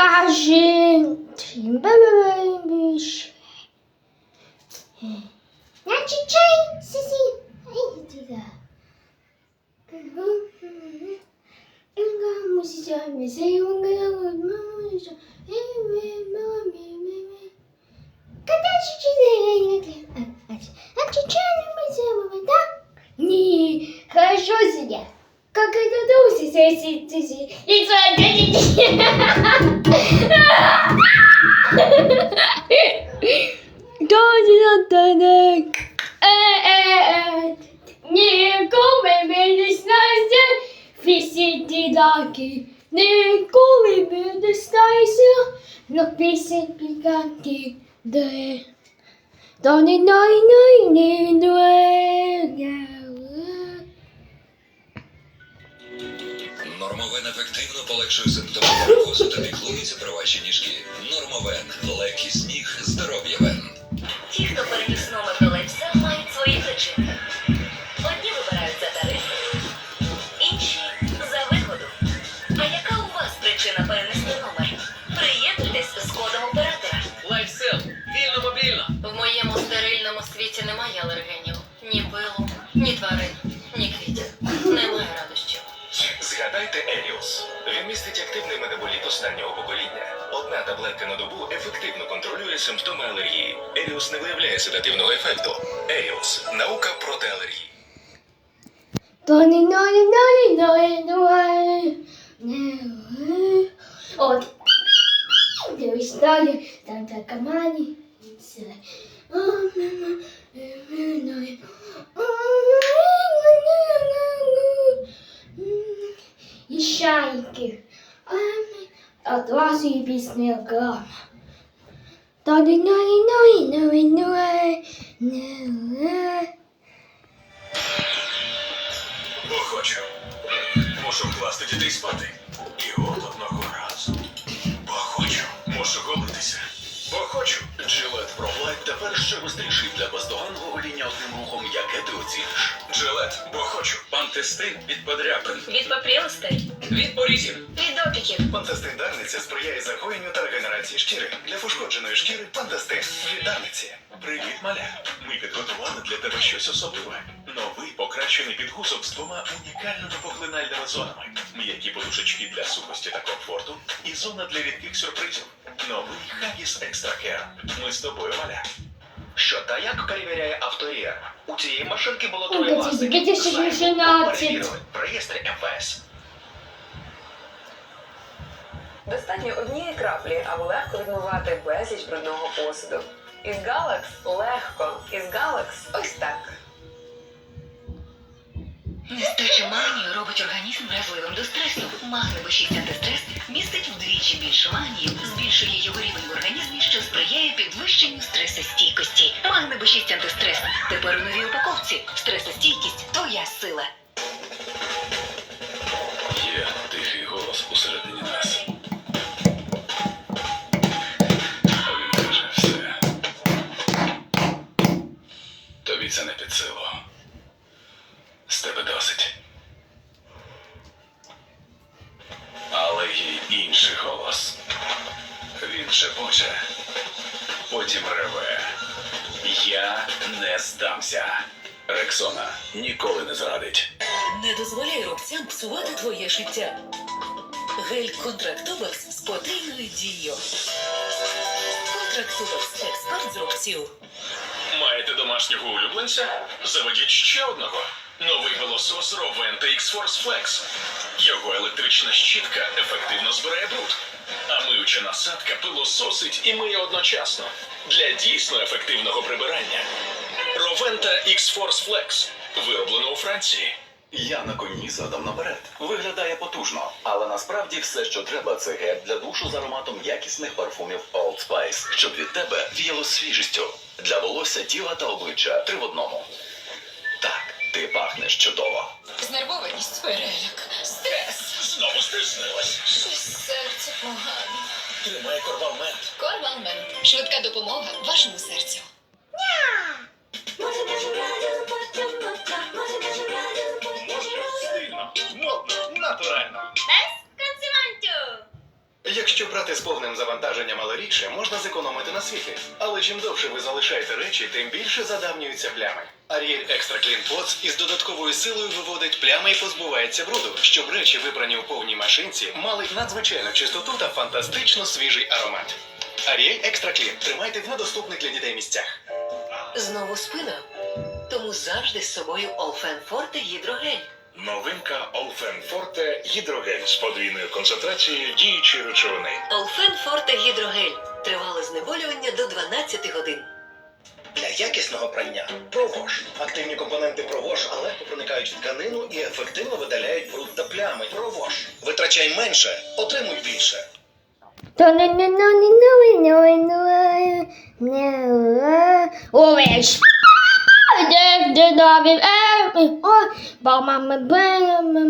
скажи. Тимбелебіш. Значить, чай, сісі. Ай, діда. Ні, хорошо сидя. Как это доуси, сеси, сеси. И даки. Ніколи не знайся, но пісень піканті де. Та не най най не дуе. Нормовен ефективно полегшує симптоми варикозу та піклується про ваші ніжки. Нормовен легкість ніг, здоров'я вен. Ті, хто переніс номер до мають свої причини. Еліус. Він містить активний метаболіт останнього покоління. Одна таблетка на добу ефективно контролює симптоми алергії. Еліус не виявляє седативного ефекту. Еліус наука проти алергії. От. Дивись далі, там така мані. Це. О, мама, е, е, най. О, І шайки. І пісня грама. Та не най най най най. Не. Хочу. Мушу вкласти дітей спати. І от одного разу. Бо хочу. Мушу голитися. Бо хочу. Джилет ProLight тепер ще гостріший для бездоганного гоління одним рухом, яке ти оціниш. Джилет, бо хочу. Пантестин від подряпин. Від попрілостей, Від порізів. від опіків. Пантестин Дарниця сприяє загоєнню та регенерації шкіри. Для пошкодженої шкіри Пантестин від Дарниці. Привіт, маля. Ми підготували для тебе щось особливе. Новий покращений підгузок з двома унікальними поглинальними зонами. М'які подушечки для сухості та комфорту і зона для рідких сюрпризів. Новий Хагіс Екстра Кер. Ми з тобою, маля. Що та як перевіряє авторія? У цієї машинки було троє власників. тільки ще Знаємо, 16. перевірили в реєстрі МВС. Достатньо однієї краплі, аби легко відмивати безліч брудного посуду. Із Галакс легко. Із Галакс ось так. Нестача магнію робить організм вразливим до стресу. Магнево B6 антистрес містить вдвічі більше магнію, збільшує його рівень в організмі, що сприяє підвищенню стресостійкості. Магний B6 антистрес. Тепер у новій упаковці. Стресостійкість твоя сила. Шепоче. Потім реве. Я не здамся. Рексона ніколи не зрадить. Не дозволяй рубцям псувати твоє життя. Гель Контрактубекс з потрійною дією. Контрактубекс експерт з рубців. Маєте домашнього улюбленця? Заведіть ще одного. Новий пилосос Roventa X-Force Flex. Його електрична щітка ефективно збирає бруд. Насадка пилососить і миє одночасно. Для дійсно ефективного прибирання. Roventa X-Force Flex. Вироблено у Франції. Я на коні задом наперед. Виглядає потужно, але насправді все, що треба, це гель для душу з ароматом якісних парфумів Old Spice, щоб від тебе віяло свіжістю. Для волосся, тіла та обличчя три в одному. Так, ти пахнеш чудово. Знервованість, переляк, стрес. Знову стиснилась. Щось серце погано. Тримай корвалмент. Корвалмент. Швидка допомога вашому Якщо брати з повним завантаженням, рідше, можна зекономити на світлі. Але чим довше ви залишаєте речі, тим більше задавнюються плями. Ariel Extra Clean Pots із додатковою силою виводить плями і позбувається бруду, щоб речі, вибрані у повній машинці, мали надзвичайну чистоту та фантастично свіжий аромат. Ariel Extra Clean тримайте в недоступних для дітей місцях. Знову спина. Тому завжди з собою Олфен Форте гідрогель. Новинка Олфен Форте гідрогель з подвійною концентрацією діючої речовини. Олфен Форте гідрогель. Тривале знеболювання до 12 годин. Для якісного прання провож. Активні компоненти провож легко проникають в тканину і ефективно видаляють бруд та плями. Провож. Витрачай менше, отримуй більше. То dev dev dev dev dev dev dev